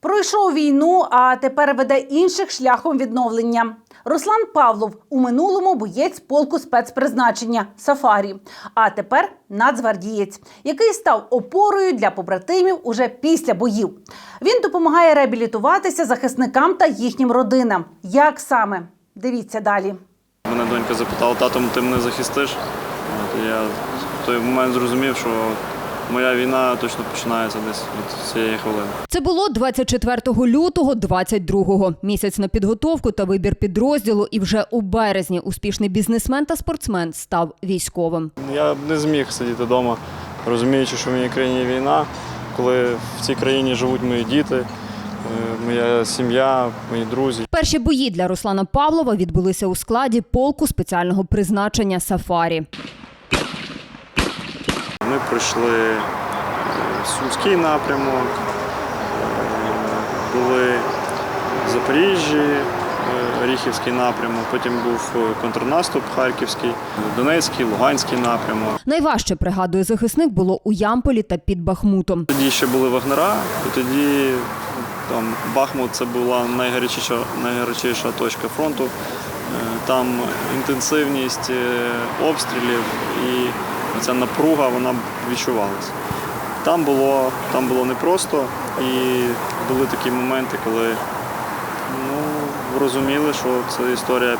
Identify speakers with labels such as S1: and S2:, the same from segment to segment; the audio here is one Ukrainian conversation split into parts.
S1: Пройшов війну, а тепер веде інших шляхом відновлення. Руслан Павлов у минулому боєць полку спецпризначення Сафарі, а тепер нацгвардієць, який став опорою для побратимів уже після боїв. Він допомагає реабілітуватися захисникам та їхнім родинам. Як саме? Дивіться далі.
S2: Мене донька запитала, тато, ти мене захистиш? От, я в той момент зрозумів, що моя війна точно починається десь від цієї хвилини.
S3: Це було 24 лютого 22-го. Місяць на підготовку та вибір підрозділу. І вже у березні успішний бізнесмен та спортсмен став військовим.
S2: Я б не зміг сидіти вдома, розуміючи, що в моїй країні війна, коли в цій країні живуть мої діти, е, моя сім'я, мої друзі.
S3: Перші бої для Руслана Павлова відбулися у складі полку спеціального призначення Сафарі.
S2: Ми пройшли е, Сумський напрямок, е, були в Запоріжжі, е, Оріхівський напрямок, потім був контрнаступ Харківський, Донецький, Луганський напрямок.
S3: Найважче пригадує захисник було у Ямполі та під Бахмутом.
S2: Тоді ще були Вагнера, і тоді там Бахмут це була найгарячіша, найгарячіша точка фронту. Там інтенсивність обстрілів і ця напруга вона відчувалася. Там було, там було непросто і були такі моменти, коли ну, розуміли, що це історія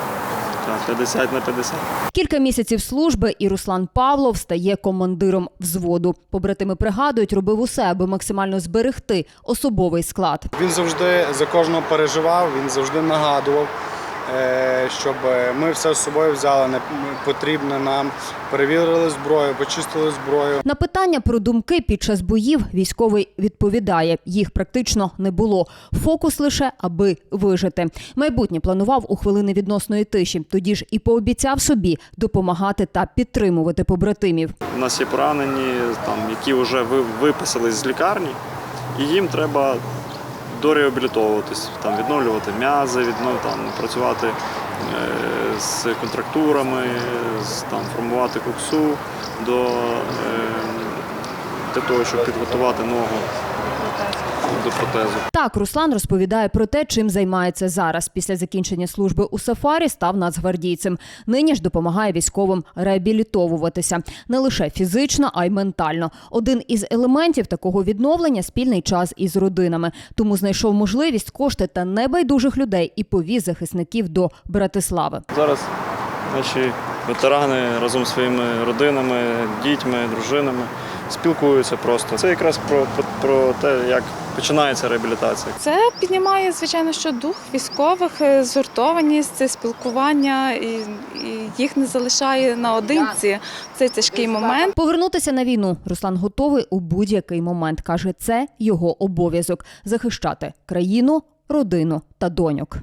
S2: 50 на 50.
S3: Кілька місяців служби, і Руслан Павлов стає командиром взводу. Побратими пригадують, робив усе, аби максимально зберегти особовий склад.
S4: Він завжди за кожного переживав, він завжди нагадував, щоб ми все з собою взяли, не потрібне нам, перевірили зброю, почистили зброю.
S3: На питання про думки під час боїв військовий відповідає: їх практично не було. Фокус лише аби вижити. Майбутнє планував у хвилини відносної тиші. Тоді ж і пообіцяв собі допомагати та підтримувати побратимів.
S2: У нас є поранені, там, які вже ви- виписались з лікарні, і їм треба дореабілітовуватись, там, відновлювати м'язи, віднов, там, працювати е, з контрактурами, з, там, формувати куксу до, е, для того, щоб підготувати ногу до протезу.
S3: Так, Руслан розповідає про те, чим займається зараз. Після закінчення служби у сафарі став нацгвардійцем. Нині ж допомагає військовим реабілітовуватися не лише фізично, а й ментально. Один із елементів такого відновлення спільний час із родинами. Тому знайшов можливість кошти та небайдужих людей і повіз захисників до Братислави.
S2: Зараз наші ветерани разом зі своїми родинами, дітьми, дружинами спілкуються просто. Це якраз про, про, про те, як починається реабілітація.
S5: Це піднімає, звичайно, що дух військових, е, згуртованість, це спілкування, і, і їх не залишає наодинці. Це Цей тяжкий момент.
S3: Повернутися на війну Руслан готовий у будь-який момент. каже, це його обов'язок захищати країну, родину та доньок.